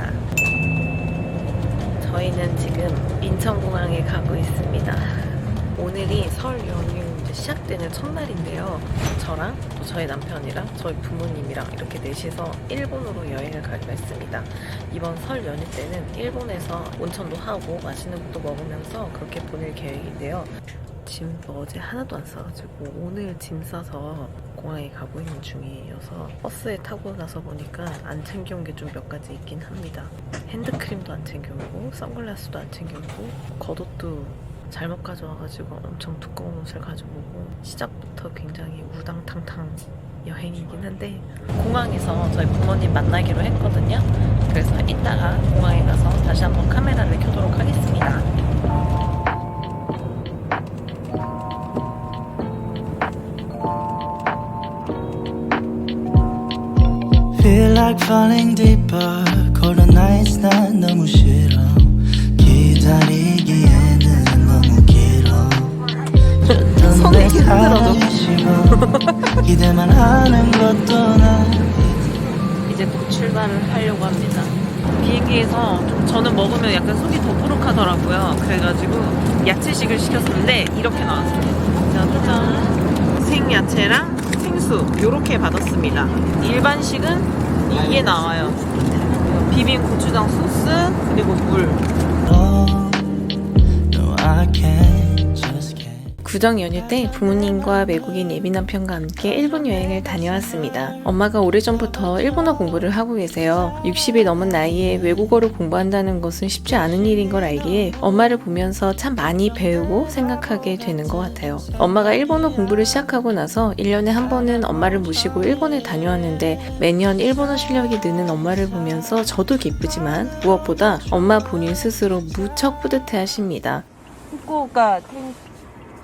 있습니다. 저희는 지금 인천공항에 가고 있습니다. 오늘이 설 연휴 시작되는 첫날인데요. 저랑 또 저희 남편이랑 저희 부모님이랑 이렇게 넷이서 일본으로 여행을 가기로 했습니다. 이번 설 연휴 때는 일본에서 온천도 하고 맛있는 것도 먹으면서 그렇게 보낼 계획인데요. 짐 어제 하나도 안 싸가지고 오늘 짐 싸서 공항에 가고 있는 중이어서 버스에 타고 나서 보니까 안 챙겨온 게 좀 몇 가지 있긴 합니다. 핸드크림도 안 챙겨오고 선글라스도 안 챙겨오고 겉옷도 잘못 가져와가지고 엄청 두꺼운 옷을 가져오고 시작부터 굉장히 우당탕탕 여행이긴 한데 공항에서 저희 부모님 만나기로 했거든요. 그래서 이따가 공항에 가서 다시 한번 카메라를 켜도록 하겠습니다. Like falling deeper Cold nights 난 너무 싫어 기다리기에는 너무 길어 줬던 내 손이 힘들어져. 기대만 하는 것도 난 이제 곧 출발을 하려고 합니다. 비행기에서 좀 저는 먹으면 약간 속이 더부룩하더라고요. 그래가지고 야채식을 시켰는데 이렇게 나왔어요. 짜잔. 생야채랑 생수 이렇게 받았습니다. 일반식은 이게 나와요. 비빔 고추장 소스 그리고 물. No, no 구정 연휴 때 부모님과 외국인 예비 남편과 함께 일본 여행을 다녀왔습니다. 엄마가 오래전부터 일본어 공부를 하고 계세요. 60이 넘은 나이에 외국어를 공부한다는 것은 쉽지 않은 일인 걸 알기에 엄마를 보면서 참 많이 배우고 생각하게 되는 것 같아요. 엄마가 일본어 공부를 시작하고 나서 1년에 한 번은 엄마를 모시고 일본에 다녀왔는데 매년 일본어 실력이 느는 엄마를 보면서 저도 기쁘지만 무엇보다 엄마 본인 스스로 무척 뿌듯해 하십니다. 후쿠오카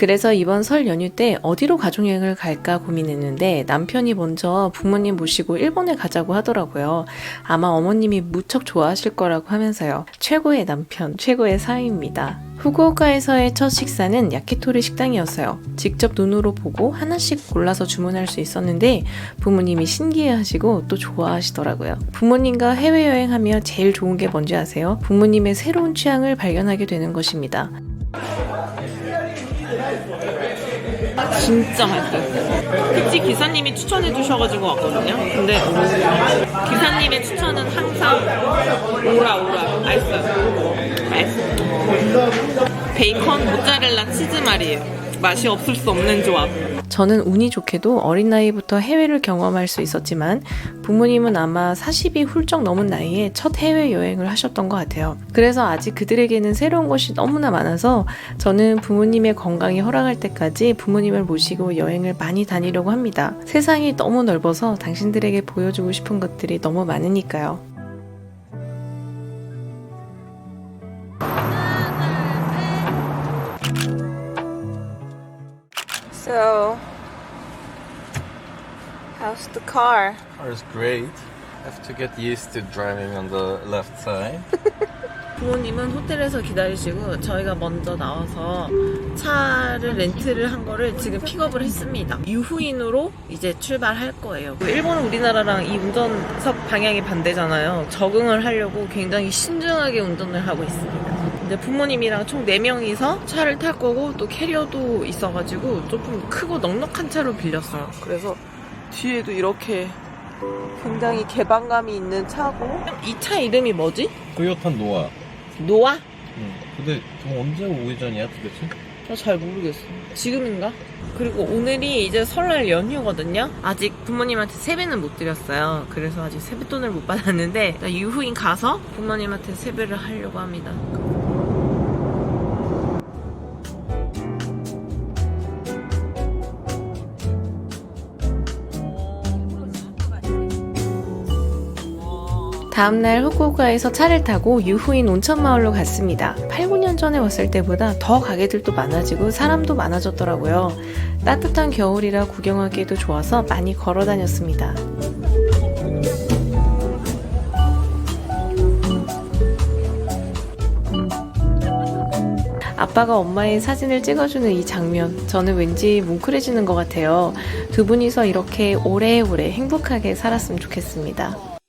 그래서 이번 설 연휴 때 어디로 가족여행을 갈까 고민했는데 남편이 먼저 부모님 모시고 일본에 가자고 하더라고요. 아마 어머님이 무척 좋아하실 거라고 하면서요. 최고의 남편, 최고의 사위입니다. 후쿠오카에서의 첫 식사는 야키토리 식당이었어요. 직접 눈으로 보고 하나씩 골라서 주문할 수 있었는데 부모님이 신기해하시고 또 좋아하시더라고요. 부모님과 해외여행하며 제일 좋은 게 뭔지 아세요? 부모님의 새로운 취향을 발견하게 되는 것입니다. 진짜 맛있어요. 택시 기사님이 추천해 주셔가지고 왔거든요. 근데 기사님의 추천은 항상 오라 오라 맛있어요. 맛있어요. 베이컨, 모짜렐라, 치즈 말이에요. 맛이 없을 수 없는 조합. 저는 운이 좋게도 어린 나이부터 해외를 경험할 수 있었지만 부모님은 아마 40이 훌쩍 넘은 나이에 첫 해외 여행을 하셨던 것 같아요. 그래서 아직 그들에게는 새로운 것이 너무나 많아서 저는 부모님의 건강이 허락할 때까지 부모님을 모시고 여행을 많이 다니려고 합니다. 세상이 너무 넓어서 당신들에게 보여주고 싶은 것들이 너무 많으니까요. So, how's the car? car is great. Have to get used to driving on the left side. 부모님은 호텔에서 기다리시고 저희가 먼저 나와서 차를 렌트를 한 거를 지금 픽업을 했습니다. 유후인으로 이제 출발할 거예요. 일본은 우리나라랑 이 운전석 방향이 반대잖아요. 적응을 하려고 굉장히 신중하게 운전을 하고 있습니다. 이제 부모님이랑 총 4명이서 차를 탈 거고 또 캐리어도 있어가지고 조금 크고 넉넉한 차로 빌렸어요. 그래서 뒤에도 이렇게 굉장히 개방감이 있는 차고 이 차 이름이 뭐지? 토요타 노아. 노아? 응. 근데 그거 언제 오전이야 도대체? 저잘 모르겠어. 지금인가? 그리고 오늘이 이제 설날 연휴거든요. 아직 부모님한테 세배는 못 드렸어요. 그래서 아직 세뱃돈을 못 받았는데 유후인 가서 부모님한테 세배를 하려고 합니다. 다음날 후쿠오카에서 차를 타고 유후인 온천마을로 갔습니다. 8, 9년 전에 왔을 때보다 더 가게들도 많아지고 사람도 많아졌더라고요. 따뜻한 겨울이라 구경하기에도 좋아서 많이 걸어 다녔습니다. 아빠가 엄마의 사진을 찍어주는 이 장면, 저는 왠지 뭉클해지는 것 같아요. 두 분이서 이렇게 오래오래 행복하게 살았으면 좋겠습니다.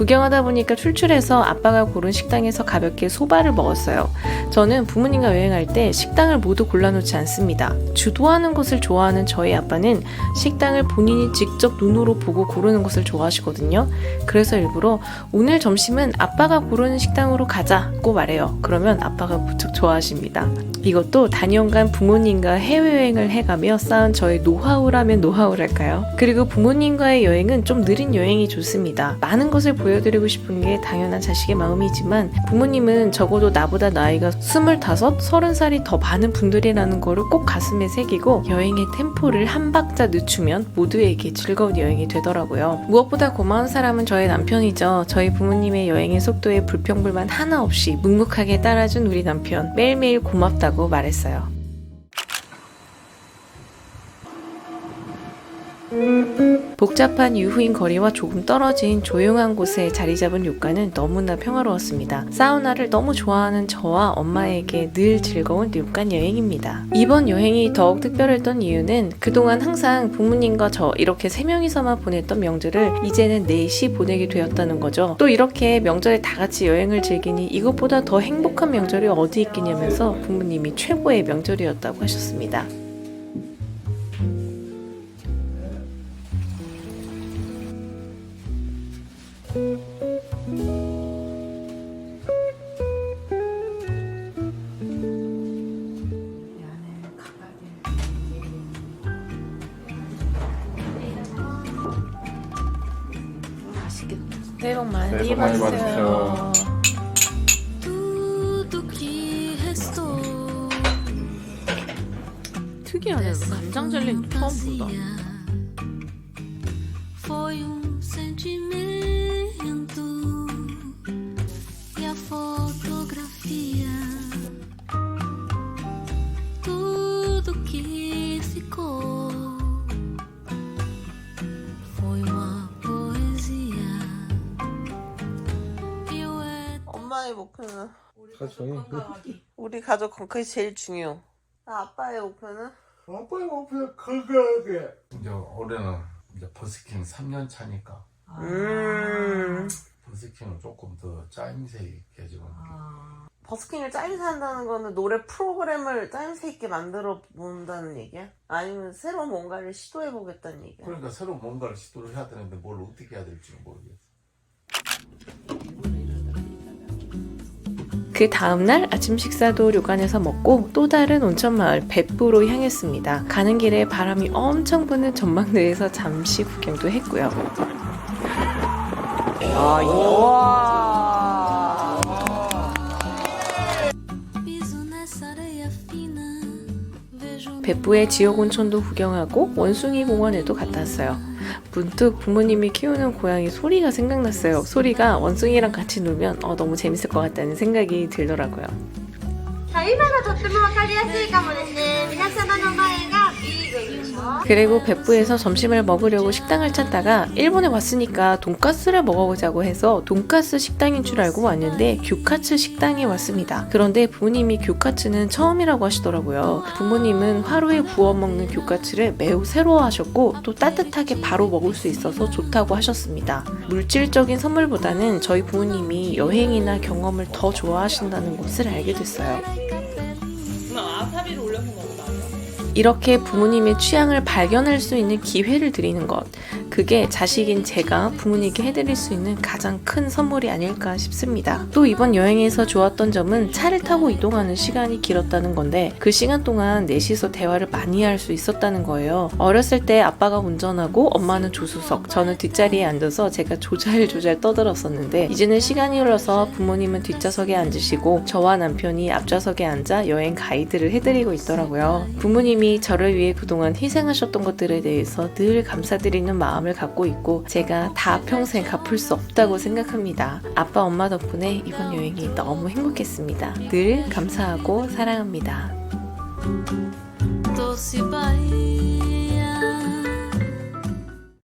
구경하다 보니까 출출해서 아빠가 고른 식당에서 가볍게 소바를 먹었어요. 저는 부모님과 여행할 때 식당을 모두 골라놓지 않습니다. 주도하는 것을 좋아하는 저희 아빠는 식당을 본인이 직접 눈으로 보고 고르는 것을 좋아하시거든요. 그래서 일부러 오늘 점심은 아빠가 고르는 식당으로 가자고 말해요. 그러면 아빠가 무척 좋아하십니다. 이것도 단연간 부모님과 해외여행을 해가며 쌓은 저의 노하우라면 노하우랄까요? 그리고 부모님과의 여행은 좀 느린 여행이 좋습니다. 많은 것을 보여 드리고 싶은 게 당연한 자식의 마음이지만 부모님은 적어도 나보다 나이가 스물다섯, 서른 살이 더 많은 분들이라는 거를 꼭 가슴에 새기고 여행의 템포를 한 박자 늦추면 모두에게 즐거운 여행이 되더라고요. 무엇보다 고마운 사람은 저의 남편이죠. 저희 부모님의 여행의 속도에 불평불만 하나 없이 묵묵하게 따라준 우리 남편. 매일매일 고맙다고 말했어요. 복잡한 유후인 거리와 조금 떨어진 조용한 곳에 자리 잡은 료카는 너무나 평화로웠습니다. 사우나를 너무 좋아하는 저와 엄마에게 늘 즐거운 료칸 여행입니다. 이번 여행이 더욱 특별했던 이유는 그동안 항상 부모님과 저 이렇게 세 명이서만 보냈던 명절을 이제는 넷이 보내게 되었다는 거죠. 또 이렇게 명절에 다 같이 여행을 즐기니 이것보다 더 행복한 명절이 어디 있겠냐면서 부모님이 최고의 명절이었다고 하셨습니다. 새해 복 많이 새해 복 많이 받으세요. Tudo que restou 특이하네. 간장 젤리는 처음 본다. 목표는 가족이 우리 가족 건강이 제일 중요. 아빠의 목표는 아빠의 목표 건강하게. 이제 올해는 이제 버스킹 3년 차니까 음 버스킹은 조금 더 짜임새 있게 좀 버스킹을 짜임새 한다는 거는 노래 프로그램을 짜임새 있게 만들어 본다는 얘기야? 아니면 새로운 뭔가를 시도해 보겠다는 얘기야? 그러니까 새로 뭔가를 시도를 해야 되는데 뭘 어떻게 해야 될지는 모르겠어. 그 다음날 아침 식사도 료관에서 먹고 또 다른 온천 마을 벳부로 향했습니다. 가는 길에 바람이 엄청 부는 전망대에서 잠시 구경도 했고요. 아, 예. 와. 백부의 지역 온천도 구경하고 원숭이 공원에도 갔다 왔어요. 문득 부모님이 키우는 고양이 소리가 생각났어요. 소리가 원숭이랑 같이 놀면 어, 너무 재밌을 것 같다는 생각이 들더라고요. さあ今のとっても分かりやすいかもですね皆様の前がビーグルでしょ 그리고別府에서 점심을 먹으려고 식당을 찾다가 일본에 왔으니까 돈가스를 먹어보자고 해서 돈가스 식당인 줄 알고 왔는데 규카츠 식당에 왔습니다. 그런데 부모님이 규카츠는 처음이라고 하시더라고요. 부모님은 하루에 구워 먹는 규카츠를 매우 새로워하셨고 또 따뜻하게 바로 먹을 수 있어서 좋다고 하셨습니다. 물질적인 선물보다는 저희 부모님이 여행이나 경험을 더 좋아하신다는 것을 알게 됐어요. 이렇게 부모님의 취향을 발견할 수 있는 기회를 드리는 것. 그게 자식인 제가 부모님께 해드릴 수 있는 가장 큰 선물이 아닐까 싶습니다. 또 이번 여행에서 좋았던 점은 차를 타고 이동하는 시간이 길었다는 건데 그 시간 동안 넷이서 대화를 많이 할 수 있었다는 거예요. 어렸을 때 아빠가 운전하고 엄마는 조수석, 저는 뒷자리에 앉아서 제가 조잘조잘 떠들었었는데 이제는 시간이 흘러서 부모님은 뒷좌석에 앉으시고 저와 남편이 앞좌석에 앉아 여행 가이드를 해드리고 있더라고요. 부모님이 저를 위해 그동안 희생하셨던 것들에 대해서 늘 감사드리는 마음을 갖고 있고 제가 다 평생 갚을 수 없다고 생각합니다. 아빠 엄마 덕분에 이번 여행이 너무 행복했습니다. 늘 감사하고 사랑합니다.